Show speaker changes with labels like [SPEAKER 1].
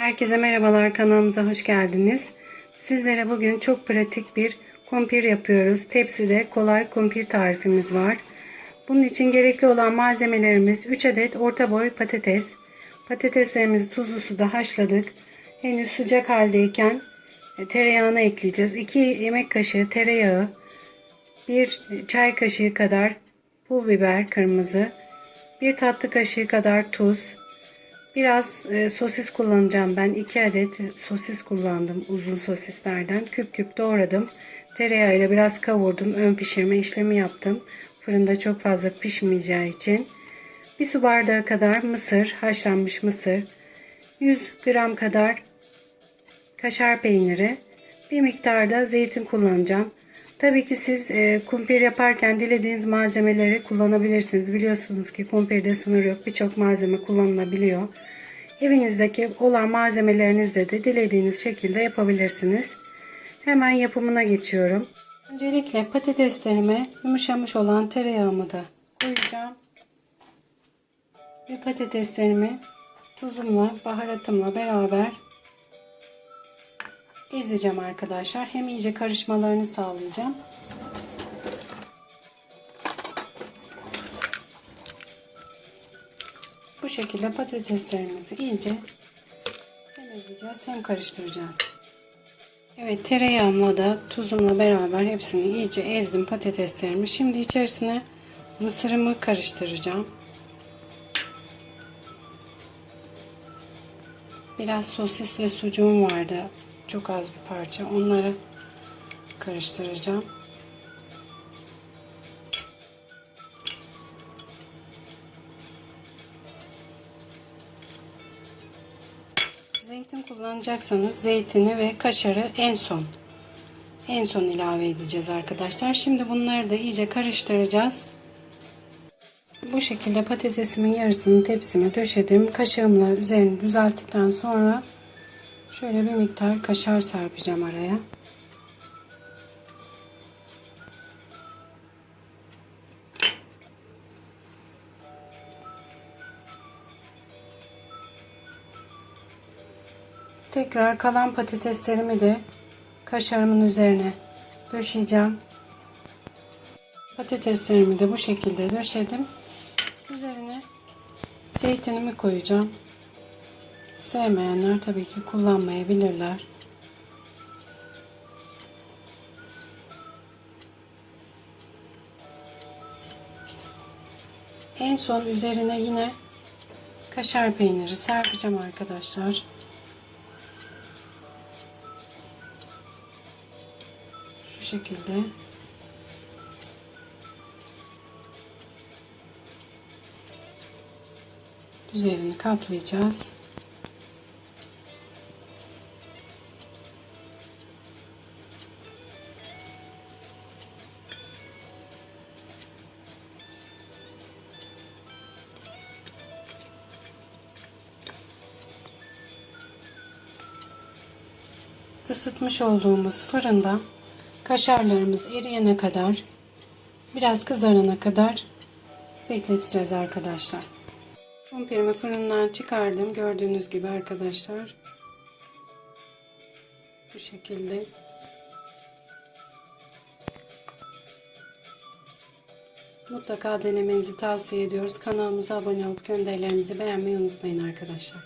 [SPEAKER 1] Herkese merhabalar kanalımıza hoş geldiniz. Sizlere bugün çok pratik bir kumpir yapıyoruz. Tepside kolay kumpir tarifimiz var. Bunun için gerekli olan malzemelerimiz 3 adet orta boy patates. Patateslerimizi tuzlu suda haşladık. Henüz sıcak haldeyken e, tereyağını ekleyeceğiz. 2 yemek kaşığı tereyağı, 1 çay kaşığı kadar pul biber kırmızı, 1 tatlı kaşığı kadar tuz, Biraz e, sosis kullanacağım ben. 2 adet sosis kullandım. Uzun sosislerden. Küp küp doğradım. Tereyağıyla biraz kavurdum. Ön pişirme işlemi yaptım. Fırında çok fazla pişmeyeceği için. Bir su bardağı kadar mısır, haşlanmış mısır. 100 gram kadar kaşar peyniri. Bir miktar da zeytin kullanacağım. Tabii ki siz e, kumpir yaparken dilediğiniz malzemeleri kullanabilirsiniz. Biliyorsunuz ki kumpirde sınır yok. Birçok malzeme kullanılabiliyor. Evinizdeki olan malzemelerinizle de dilediğiniz şekilde yapabilirsiniz. Hemen yapımına geçiyorum. Öncelikle patateslerime yumuşamış olan tereyağımı da koyacağım. Ve patateslerimi tuzumla, baharatımla beraber ezeceğim arkadaşlar. Hem iyice karışmalarını sağlayacağım. Bu şekilde patateslerimizi iyice hem ezeceğiz hem karıştıracağız. Evet tereyağımla da tuzumla beraber hepsini iyice ezdim patateslerimi. Şimdi içerisine mısırımı karıştıracağım. Biraz sosis ve sucuğum vardı. Çok az bir parça. Onları karıştıracağım. Zeytin kullanacaksanız zeytini ve kaşarı en son en son ilave edeceğiz arkadaşlar. Şimdi bunları da iyice karıştıracağız. Bu şekilde patatesimin yarısını tepsime döşedim. Kaşığımla üzerini düzelttikten sonra şöyle bir miktar kaşar serpeceğim araya. Tekrar kalan patateslerimi de kaşarımın üzerine döşeyeceğim. Patateslerimi de bu şekilde döşedim. Üzerine zeytinimi koyacağım. Sevmeyenler tabii ki kullanmayabilirler. En son üzerine yine kaşar peyniri serpeceğim arkadaşlar. Şu şekilde. Üzerini kaplayacağız. Isıtmış olduğumuz fırında kaşarlarımız eriyene kadar biraz kızarana kadar bekleteceğiz arkadaşlar. Kumpirimi fırından çıkardım. Gördüğünüz gibi arkadaşlar. Bu şekilde. Mutlaka denemenizi tavsiye ediyoruz. Kanalımıza abone olup gönderilerimizi beğenmeyi unutmayın arkadaşlar.